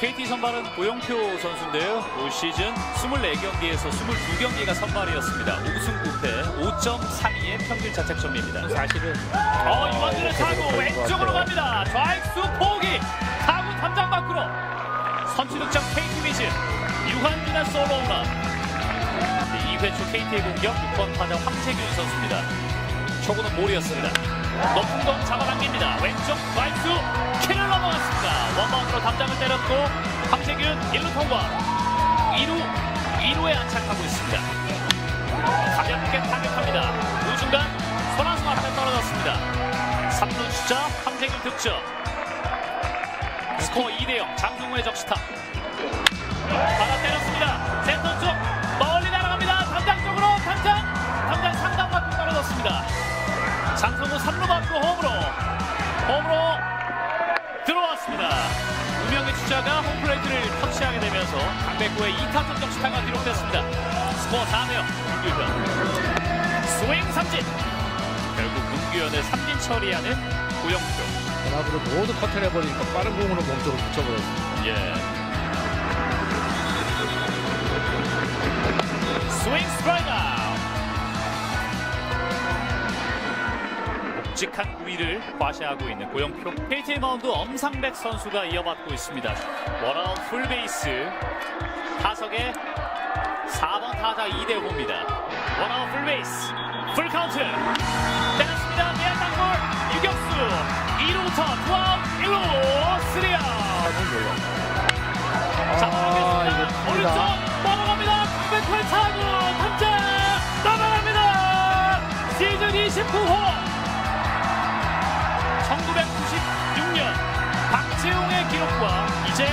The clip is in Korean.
KT 선발은 고영표 선수인데요. 올 시즌 24경기에서 22경기가 선발이었습니다. 우승 9패, 5.32의 평균 자책점입니다. 사실은 어, 이원준의 타구 것 왼쪽으로. 갑니다. 좌익수 포기 타구 담장 밖으로 선취득점 KT 위즈 유한진의 솔로 홈런 2회 초 KT의 공격 6번 타자 황세균 선수입니다. 초구는 볼이었습니다. 높은 공 잡아당깁니다. 왼쪽 때렸고 황세균 1루 통과 2루 2루에 안착하고 있습니다. 가볍게 타격합니다. 우중간 손아섭 앞에 떨어졌습니다. 3루 주자 황재균 득점. 스코어 2대0 장승우의 적시타. 받아 때렸습니다. 센터 쪽 멀리 날아갑니다. 담장 쪽으로 담장 담장 상단 밖으로 떨어졌습니다. 장성우 3루 받고 홈으로 홈으로. 주자가 홈플레이트를 터치하게 되면서 강백구의 2타점 적시타가 기록됐습니다. 스코어 4대0 문규현 스윙 삼진 결국 문규현의 삼진 처리하는 고영표 전압으로 모두 커트를 해버리니까 빠른 공으로 몸쪽으로 붙여버렸어요. 예. 묵직한 구위를 과시하고 있는 고영표 KT의 마운드 엄상백 선수가 이어받고 있습니다. 원아웃 풀베이스. 타석에 4번 타자 이대호입니다. 원아웃 풀베이스. 풀카운트. 때렸습니다. 내야 땅볼. 유격수. 2루부터 투아웃 1루. 3아웃. 잡아내겠습니다. 이거 오른쪽 넘어갑니다. 강백호의 타구 탑장 넘어갑니다. 시즌 29호 1996년 박재홍의 기록과 이제